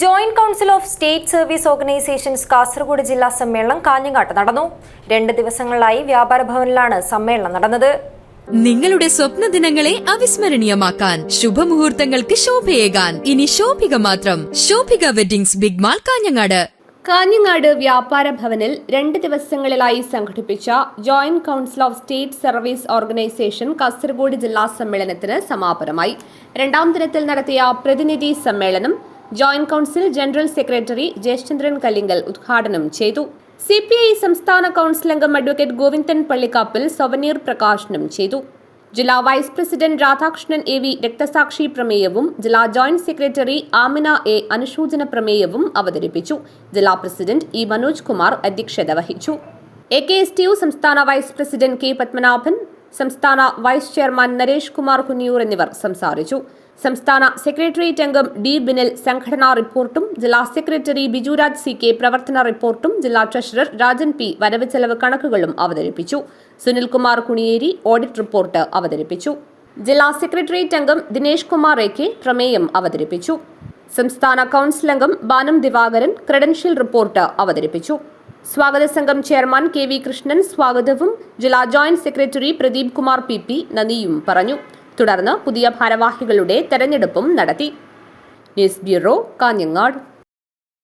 Joint council of state service organisations Kasaragod ജില്ലാ സമ്മേളനം കാഞ്ഞങ്ങാട്ട് നടന്നു. രണ്ട് ദിവസങ്ങളിലായി വ്യാപാര ഭവനിലാണ് സമ്മേളനം നടന്നത്. നിങ്ങളുടെ സ്വപ്ന ദിനങ്ങളെ അവിസ്മരണീയമാക്കാൻ ശുഭമുഹൂർത്തങ്ങൾക്ക് ശോഭയേകാൻ. ഇനി ശോഭിക മാത്രം. Shobhika weddings big mall Kanhangad. Kanhangad വ്യാപാര ഭവനിൽ രണ്ട് ദിവസങ്ങളിലായി സംഘടിപ്പിച്ച joint council of state service organisation Kasaragod ജില്ലാ സമ്മേളനത്തിന് സമാപനമായി. രണ്ടാം ദിനത്തിൽ നടത്തിയ പ്രതിനിധി സമ്മേളനം joint council general secretary Jayachandran Kallingal ഉദ്ഘാടനം ചെയ്തു. സി പി ഐ സംസ്ഥാന കൗൺസിൽ അംഗം അഡ്വക്കേറ്റ് ഗോവിന്ദൻ പള്ളിക്കാപ്പിൽ സൊവനീർ പ്രകാശനം ചെയ്തു. ജില്ലാ vice president Radhakrishnan A V രക്തസാക്ഷി പ്രമേയവും ജില്ലാ ജോയിന്റ് സെക്രട്ടറി ആമിന എ അനുശോചന പ്രമേയവും അവതരിപ്പിച്ചു. ജില്ലാ പ്രസിഡന്റ് ഇ മനോജ് കുമാർ അധ്യക്ഷത വഹിച്ചു. A K S T U സംസ്ഥാന വൈസ് പ്രസിഡന്റ് കെ പത്മനാഭൻ സംസ്ഥാന വൈസ് ചെയർമാൻ നരേഷ് കുമാർ കുന്നിയൂർ എന്നിവർ സംസാരിച്ചു. സംസ്ഥാന സെക്രട്ടേറിയറ്റ് അംഗം ഡി ബിനിൽ സംഘടനാ റിപ്പോർട്ടും ജില്ലാ സെക്രട്ടറി ബിജുരാജ് സി കെ പ്രവർത്തന റിപ്പോർട്ടും ജില്ലാ ട്രഷറർ രാജൻ പി വരവ് ചെലവ് കണക്കുകളും അവതരിപ്പിച്ചു. സുനിൽകുമാർ കുണിയേരി ഓഡിറ്റ് റിപ്പോർട്ട് അവതരിപ്പിച്ചു. ജില്ലാ സെക്രട്ടേറിയറ്റ് അംഗം ദിനേഷ് കുമാർ എ കെ പ്രമേയം അവതരിപ്പിച്ചു. സംസ്ഥാന കൗൺസിൽ അംഗം ബാനം ദിവാകരൻ ക്രെഡൻഷ്യൽ റിപ്പോർട്ട് അവതരിപ്പിച്ചു. സ്വാഗത സംഘം ചെയർമാൻ കെ വി കൃഷ്ണൻ സ്വാഗതവും ജില്ലാ joint secretary Pradeep Kumar P P നന്ദിയും പറഞ്ഞു. തുടർന്ന് പുതിയ ഭാരവാഹികളുടെ തെരഞ്ഞെടുപ്പും നടത്തി. News bureau Kanhangad.